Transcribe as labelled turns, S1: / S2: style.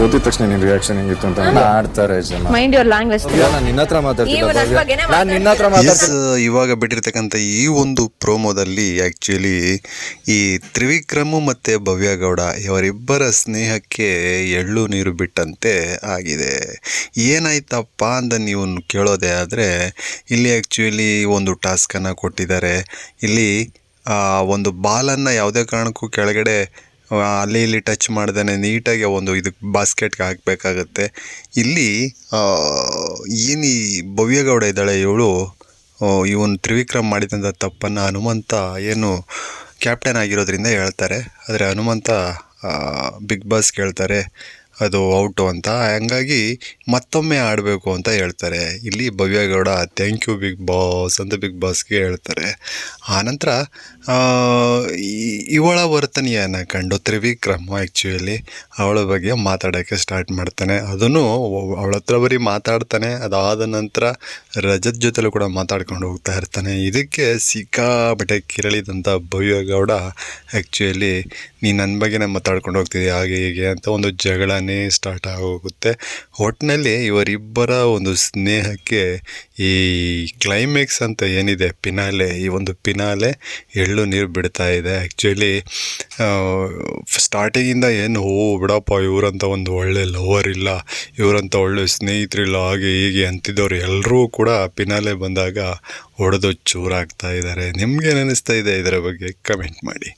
S1: ಸೋತಿದ ತಕ್ಷಣ ನಿನ್ ರಿಯಾಕ್ಷನ್ ಹೆಂಗಿತ್ತು ಅಂತ
S2: ಆಡ್ತಾರೆ ಜನ.
S3: ಮೈಂಡ್ ಯುವರ್ ಲ್ಯಾಂಗ್ವೇಜ್
S2: ನಾನು ನಿನ್ನ ಹತ್ರ ಮಾತಾಡ್ತಿಲ್ಲ
S3: ನನ್
S2: ನಿನ್ನ ಹತ್ರ
S4: ಎಸ್ ಇವಾಗ ಬಿಟ್ಟಿರ್ತಕ್ಕಂಥ ಈ ಒಂದು ಪ್ರೋಮೋದಲ್ಲಿ ಆ್ಯಕ್ಚುಲಿ ಈ ತ್ರಿವಿಕ್ರಮು ಮತ್ತು ಭವ್ಯಗೌಡ ಇವರಿಬ್ಬರ ಸ್ನೇಹಕ್ಕೆ ಎಳ್ಳು ನೀರು ಬಿಟ್ಟಂತೆ ಆಗಿದೆ. ಏನಾಯ್ತಪ್ಪ ಅಂತ ನೀವು ಕೇಳೋದೇ ಆದರೆ ಇಲ್ಲಿ ಆ್ಯಕ್ಚುಲಿ ಒಂದು ಟಾಸ್ಕನ್ನು ಕೊಟ್ಟಿದ್ದಾರೆ. ಇಲ್ಲಿ ಆ, ಒಂದು ಬಾಲನ್ನು ಯಾವುದೇ ಕಾರಣಕ್ಕೂ ಕೆಳಗಡೆ ಅಲ್ಲಿ ಇಲ್ಲಿ ಟಚ್ ಮಾಡ್ದೇ ನೀಟಾಗಿ ಒಂದು ಇದಕ್ಕೆ ಬಾಸ್ಕೆಟ್ಗೆ ಹಾಕಬೇಕಾಗತ್ತೆ. ಇಲ್ಲಿ ಏನು ಈ ಭವ್ಯಗೌಡ ಇದ್ದಾಳೆ ಇವಳು? ಇವನು ತ್ರಿವಿಕ್ರಮ್ ಮಾಡಿದಂಥ ತಪ್ಪನ್ನು ಹನುಮಂತ ಏನು ಕ್ಯಾಪ್ಟನ್ ಆಗಿರೋದ್ರಿಂದ ಹೇಳ್ತಾರೆ. ಆದರೆ ಹನುಮಂತ ಬಿಗ್ ಬಾಸ್ ಕೇಳ್ತಾರೆ. ಅದು ಔಟು ಅಂತ. ಹಂಗಾಗಿ ಮತ್ತೊಮ್ಮೆ ಆಡಬೇಕು ಅಂತ ಹೇಳ್ತಾರೆ. ಇಲ್ಲಿ Bhavya Gowda thank you Bigg Boss ಅಂತ ಬಿಗ್ ಬಾಸ್ಗೆ ಹೇಳ್ತಾರೆ. ಆನಂತರ ಇವಳ ವರ್ತನೆಯನ್ನು ಕಂಡು ತ್ರಿವಿಕ್ರಮ್ ಆ್ಯಕ್ಚುಲಿ ಅವಳ ಬಗ್ಗೆ ಮಾತಾಡೋಕ್ಕೆ ಸ್ಟಾರ್ಟ್ ಮಾಡ್ತಾನೆ. ಅದನ್ನು ಅವಳ ಹತ್ರ ಬರೀ ಮಾತಾಡ್ತಾನೆ. ಅದಾದ ನಂತರ ರಜತ್ ಜೊತೆಲೂ ಕೂಡ ಮಾತಾಡ್ಕೊಂಡು ಹೋಗ್ತಾ ಇರ್ತಾನೆ. ಇದಕ್ಕೆ ಸಿಕ್ಕಾಪಟ್ಟೆ ಕಿರಳಿದಂಥ ಭವ್ಯಗೌಡ ಆ್ಯಕ್ಚುಲಿ ನೀನು ನನ್ನ ಬಗ್ಗೆನೇ ಮಾತಾಡ್ಕೊಂಡು ಹೋಗ್ತಿದ್ದೆ, ಹಾಗೆ ಹೀಗೆ ಅಂತ ಒಂದು ಜಗಳನೇ ಸ್ಟಾರ್ಟ್ ಆಗೋಗುತ್ತೆ. ಒಟ್ಟಿನಲ್ಲಿ ಇವರಿಬ್ಬರ ಒಂದು ಸ್ನೇಹಕ್ಕೆ ಈ ಕ್ಲೈಮ್ಯಾಕ್ಸ್ ಅಂತ ಏನಿದೆ ಪಿನಾಲೆ ಈ ಒಂದು ಪಿನಾಲೆ ಎಳ್ಳು ನೀರು ಬಿಡ್ತಾ ಇದೆ. ಆ್ಯಕ್ಚುಲಿ ಸ್ಟಾರ್ಟಿಂಗಿಂದ ಏನು, ಓ, ಬಿಡಪ್ಪ, ಇವರಂತ ಒಂದು ಒಳ್ಳೆ ಲವರ್ ಇಲ್ಲ, ಇವರಂತ ಒಳ್ಳೆ ಸ್ನೇಹಿತರಿಲ್ಲ, ಹಾಗೆ ಹೀಗೆ ಅಂತಿದ್ದವ್ರು ಎಲ್ಲರೂ ಕೂಡ ಪಿನಾಲೆ ಬಂದಾಗ ಹೊಡೆದು ಚೂರಾಗ್ತಾ ಇದ್ದಾರೆ. ನಿಮ್ಗೆ ಅನ್ನಿಸ್ತಾ ಇದೆ ಇದರ ಬಗ್ಗೆ ಕಮೆಂಟ್ ಮಾಡಿ.